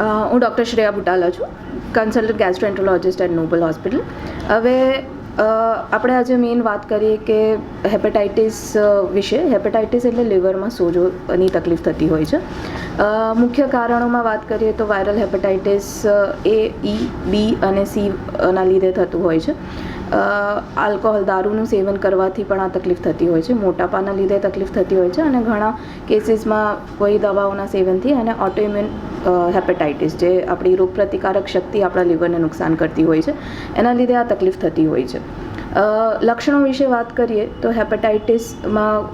હું ડૉક્ટર શ્રેયા બુટાલા છું consultant gastroenterologist at Noble hospital હવે આપણે આજે મેઇન વાત કરીએ કે હેપેટાઇટિસ વિશે. હેપેટાઇટિસ એટલે લીવરમાં સોજોની તકલીફ થતી હોય છે. મુખ્ય કારણોમાં વાત કરીએ તો વાયરલ હેપેટાઇટિસ એ, ઈ, બી અને સી ના લીધે થતું હોય છે. આલ્કોહોલ દારૂનું સેવન કરવાથી પણ આ તકલીફ થતી હોય છે. મોટાપાના લીધે તકલીફ થતી હોય છે અને ઘણા કેસીસમાં કોઈ દવાઓના સેવનથી અને ઓટોઇમ્યુન હેપેટાઇટિસ જે આપણી રોગપ્રતિકારક શક્તિ આપણા લીવરને નુકસાન કરતી હોય છે. એના લીધે આ તકલીફ થતી હોય છે. લક્ષણો વિશે વાત કરીએ તો હેપેટાઇટિસમાં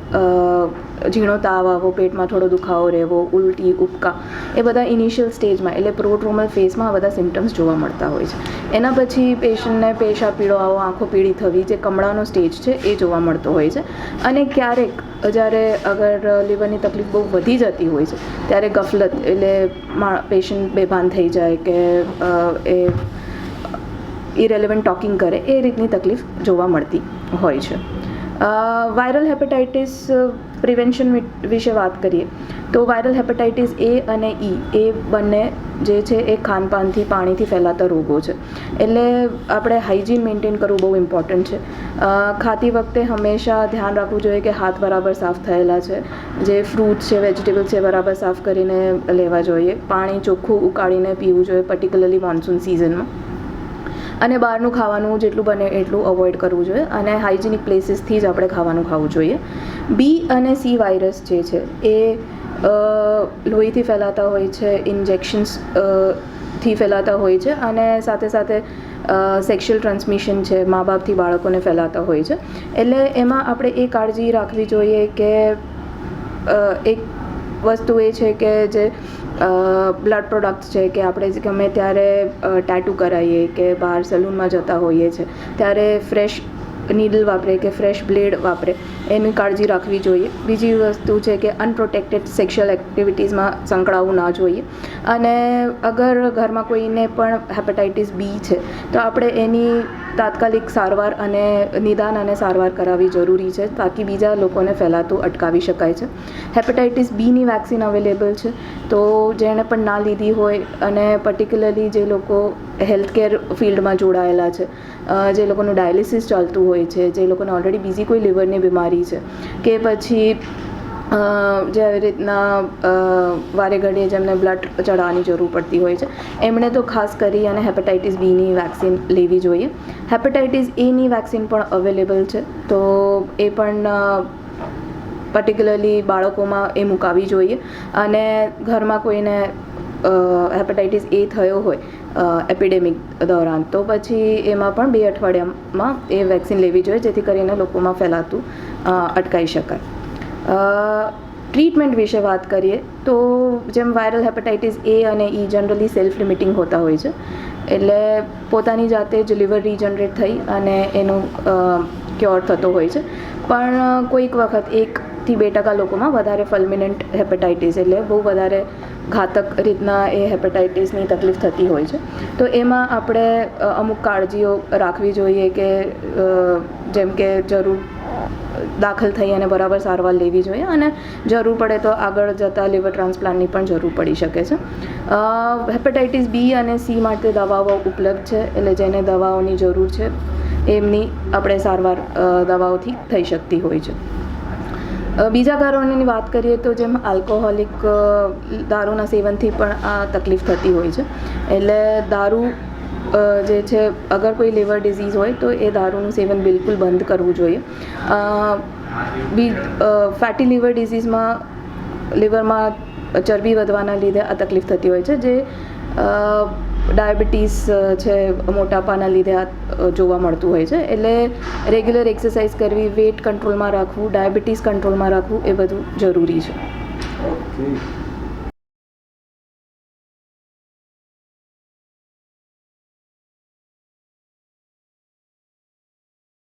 ઝીણો તાવ આવવો પેટમાં થોડો દુખાવો રહેવો, ઉલટી, ઉબકા, એ બધા ઇનિશિયલ સ્ટેજમાં એટલે પ્રોટ્રોમલ ફેઝમાં આ બધા સિમ્ટમ્સ જોવા મળતા હોય છે. એના પછી પેશન્ટને પેશા પીળો આવો, આંખો પીળી થવી, જે કમળાનો સ્ટેજ છે, એ જોવા મળતો હોય છે. અને ક્યારેક જ્યારે અગર લીવરની તકલીફ બહુ વધી જતી હોય છે, ત્યારે ગફલત એટલે પેશન્ટ બેભાન થઈ જાય કે એ ઇરેલિવન્ટ ટોકિંગ કરે, એ રીતની તકલીફ જોવા મળતી હોય છે. વાયરલ હેપેટાઇટિસ પ્રિવેન્શન વિશે વાત કરીએ, તો વાયરલ હેપેટાઇટિસ એ અને ઈ એ બંને જે છે એ ખાનપાનથી, પાણીથી ફેલાતા રોગો છે. એટલે આપણે હાઇજીન મેન્ટેન કરવું બહુ ઇમ્પોર્ટન્ટ છે. ખાતી વખતે હંમેશા ધ્યાન રાખવું જોઈએ કે હાથ બરાબર સાફ થયેલા છે. જે ફ્રૂટ્સ છે વેજીટેબલ્સ છે, બરાબર સાફ કરીને લેવા જોઈએ. પાણી ચોખ્ખું ઉકાળીને પીવું જોઈએ પર્ટિક્યુલરલી મોન્સૂન સિઝનમાં અને બહારનું ખાવાનું જેટલું બને એટલું અવોઇડ કરવું જોઈએ અને હાઇજેનિક પ્લેસીસથી જ આપણે ખાવાનું ખાવું જોઈએ. બી અને સી વાયરસ જે છે એ લોહીથી ફેલાતા હોય છે ઇન્જેક્શન્સથી ફેલાતા હોય છે અને સાથે સાથે સેક્સ્યુઅલ ટ્રાન્સમિશન છે મા બાપથી બાળકોને ફેલાતા હોય છે. એટલે એમાં આપણે એ કાળજી રાખવી જોઈએ કે એક વસ્તુ એ છે કે જે બ્લડ પ્રોડક્ટ્સ છે કે આપણે ગમે ત્યારે ટેટુ કરાવીએ કે બહાર સલૂનમાં જતા હોઈએ છીએ ત્યારે ફ્રેશ નીડલ વાપરે કે ફ્રેશ બ્લેડ વાપરે, એની કાળજી રાખવી જોઈએ. બીજી વસ્તુ છે કે અનપ્રોટેક્ટેડ સેક્સ્યુઅલ એક્ટિવિટીઝમાં સંકળાવવું ના જોઈએ. અને અગર ઘરમાં કોઈને પણ હેપેટાઇટિસ બી છે, તો આપણે એની તાત્કાલિક સારવાર અને નિદાન અને સારવાર કરાવવી જરૂરી છે તાકી બીજા લોકોને ફેલાતું અટકાવી શકાય છે. હેપેટાઇટિસ બીની વેક્સિન અવેલેબલ છે. તો જેણે પણ ના લીધી હોય અને પર્ટિક્યુલરલી જે લોકો હેલ્થકેર ફિલ્ડમાં જોડાયેલા છે જે લોકોનું ડાયાલિસિસ ચાલતું હોય છે, જે લોકોને ઓલરેડી બીજી કોઈ લીવરની બીમારી છે, કે પછી જે આવી રીતના વારે ઘડીએ જેમને બ્લડ ચડાવવાની જરૂર પડતી હોય છે, એમણે તો ખાસ કરી અને હેપેટાઇટિસ બીની વેક્સિન લેવી જોઈએ. હેપેટાઇટિસ એની વેક્સિન પણ અવેલેબલ છે, તો એ પણ પર્ટિક્યુલરલી બાળકોમાં એ મુકાવી જોઈએ. અને ઘરમાં કોઈને હેપેટાઇટિસ એ થયો હોય એપિડેમિક દોરાન, તો પછી એમાં પણ બે અઠવાડિયામાં એ વેક્સિન લેવી જોઈએ, જેથી કરીને લોકોમાં ફેલાતું અટકાવી શકાય. ટ્રીટમેન્ટ વિશે વાત કરીએ તો જેમ વાયરલ હેપેટાઇટિસ એ અને ઈ જનરલી સેલ્ફ લિમિટિંગ હોતા હોય છે. એટલે પોતાની જાતે જ લિવર રીજનરેટ થઈ અને એનો ક્યોર થતો હોય છે. પણ કોઈક વખત એકથી બે ટકા લોકોમાં વધારે ફલ્મિનન્ટ હેપેટાઇટિસ એટલે બહુ વધારે ઘાતક રીતના એ હેપેટાઇટિસની તકલીફ થતી હોય છે. તો એમાં આપણે અમુક કાળજીઓ રાખવી જોઈએ કે જેમ કે જરૂર દાખલ થઈ અને બરાબર સારવાર લેવી જોઈએ અને જરૂર પડે તો આગળ જતાં લીવર ટ્રાન્સપ્લાન્ટની પણ જરૂર પડી શકે છે. હેપેટાઇટિસ બી અને સી માટે દવાઓ ઉપલબ્ધ છે એટલે જેને દવાઓની જરૂર છે એમની આપણે સારવાર દવાઓથી થઈ શકતી હોય છે. બીજા કારણોની વાત કરીએ તો જેમ આલ્કોહોલિક દારૂના સેવનથી પણ આ તકલીફ થતી હોય છે. એટલે દારૂ જે છે, અગર કોઈ લીવર ડિઝીઝ હોય તો એ દારૂનું સેવન બિલકુલ બંધ કરવું જોઈએ. બી ફેટી લીવર ડિઝીઝમાં, લીવરમાં ચરબી વધવાના લીધે આ તકલીફ થતી હોય છે, જે ડાયાબિટીસ છે, મોટાપાના લીધે આ જોવા મળતું હોય છે. એટલે રેગ્યુલર એક્સરસાઇઝ કરવી, વેટ કંટ્રોલમાં રાખવું, ડાયાબિટીસ કંટ્રોલમાં રાખવું એ બધું જરૂરી છે. ઓકે.